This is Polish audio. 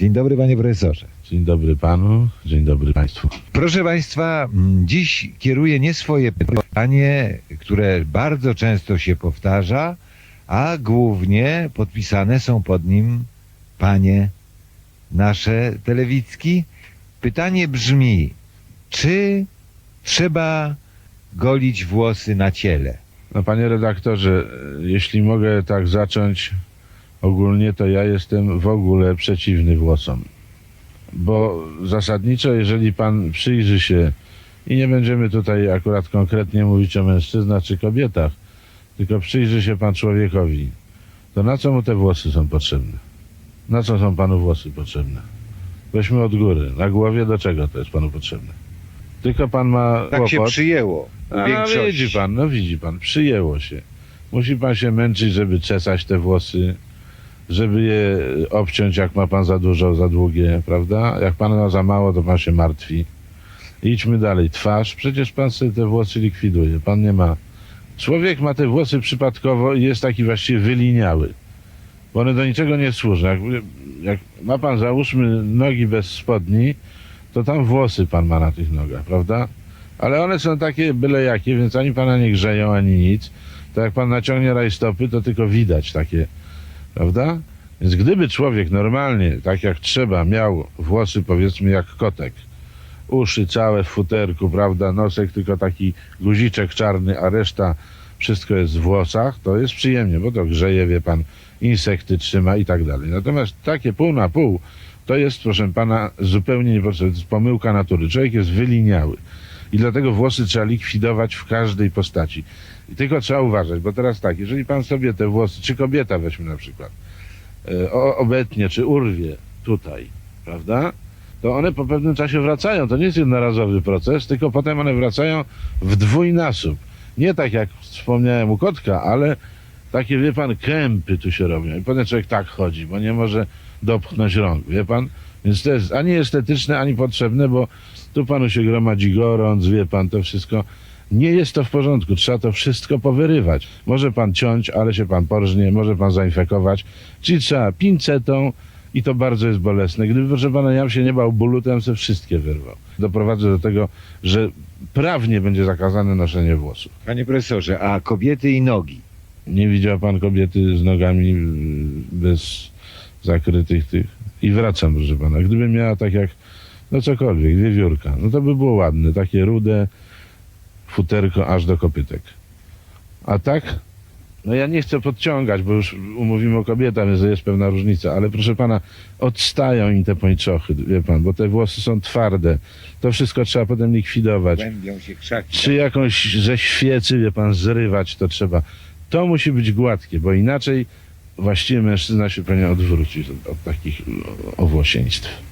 Dzień dobry, panie profesorze. Dzień dobry panu, dzień dobry państwu. Proszę państwa, m, dziś kieruję nie swoje pytanie, które bardzo często się powtarza, a głównie podpisane są pod nim panie nasze telewizki. Pytanie brzmi, czy trzeba golić włosy na ciele? No panie redaktorze, jeśli mogę tak zacząć ogólnie, to ja jestem w ogóle przeciwny włosom. Bo zasadniczo, jeżeli pan przyjrzy się, i nie będziemy tutaj akurat konkretnie mówić o mężczyznach czy kobietach, tylko przyjrzy się pan człowiekowi, to na co mu te włosy są potrzebne? Na co są panu włosy potrzebne? Weźmy od góry. Na głowie do czego to jest panu potrzebne? Tylko pan ma Tak się kłopot. przyjęło u A, większości. widzi pan, no widzi pan, przyjęło się. Musi pan się męczyć, żeby czesać te włosy, żeby je obciąć, jak ma pan za dużo, za długie, prawda? Jak pan ma za mało, to pan się martwi. Idźmy dalej. Twarz, przecież pan sobie te włosy likwiduje. Pan nie ma. Człowiek ma te włosy przypadkowo i jest taki właściwie wyliniały. Bo one do niczego nie służą. Jak, jak ma pan, załóżmy, nogi bez spodni, to tam włosy pan ma na tych nogach, prawda? Ale one są takie byle jakie, więc ani pana nie grzeją, ani nic. To jak pan naciągnie rajstopy, to tylko widać takie, prawda? Więc gdyby człowiek normalnie, tak jak trzeba, miał włosy powiedzmy jak kotek, uszy całe w futerku, prawda, nosek tylko taki guziczek czarny, a reszta wszystko jest w włosach, to jest przyjemnie, bo to grzeje, wie pan, insekty trzyma i tak dalej. Natomiast takie pół na pół, to jest, proszę pana, zupełnie niepotrzebne. To jest pomyłka natury. Człowiek jest wyliniały. I dlatego włosy trzeba likwidować w każdej postaci. I tylko trzeba uważać, bo teraz tak, jeżeli pan sobie te włosy, czy kobieta weźmy na przykład, obetnie, czy urwie tutaj, prawda? To one po pewnym czasie wracają. To nie jest jednorazowy proces, tylko potem one wracają w dwójnasób. Nie tak jak wspomniałem u kotka, ale takie, wie pan, kępy tu się robią. I potem człowiek tak chodzi, bo nie może dopchnąć rąk, wie pan? Więc to jest ani estetyczne, ani potrzebne, bo tu panu się gromadzi gorąc, wie pan, to wszystko. Nie jest to w porządku, trzeba to wszystko powyrywać. Może pan ciąć, ale się pan porżnie, może pan zainfekować, czyli trzeba pincetą i to bardzo jest bolesne. Gdyby, proszę pana, ja bym się nie bał bólu, to ja bym sobie wszystkie wyrwał. Doprowadzę do tego, że prawnie będzie zakazane noszenie włosów. Panie profesorze, a kobiety i nogi? Nie widział pan kobiety z nogami y, bez zakrytych tych? I wracam, proszę pana. Gdyby miała tak jak, no cokolwiek, wiewiórka, no to by było ładne. Takie rude futerko aż do kopytek. A tak? No ja nie chcę podciągać, bo już umówimy o kobietach, więc jest pewna różnica, ale proszę pana, odstają im te pończochy, wie pan, bo te włosy są twarde. To wszystko trzeba potem likwidować. Głębią się krzaki. Czy jakąś ze świecy, wie pan, zrywać to trzeba. To musi być gładkie, bo inaczej właściwie mężczyzna się powinien odwrócić od, od takich owłosieństw.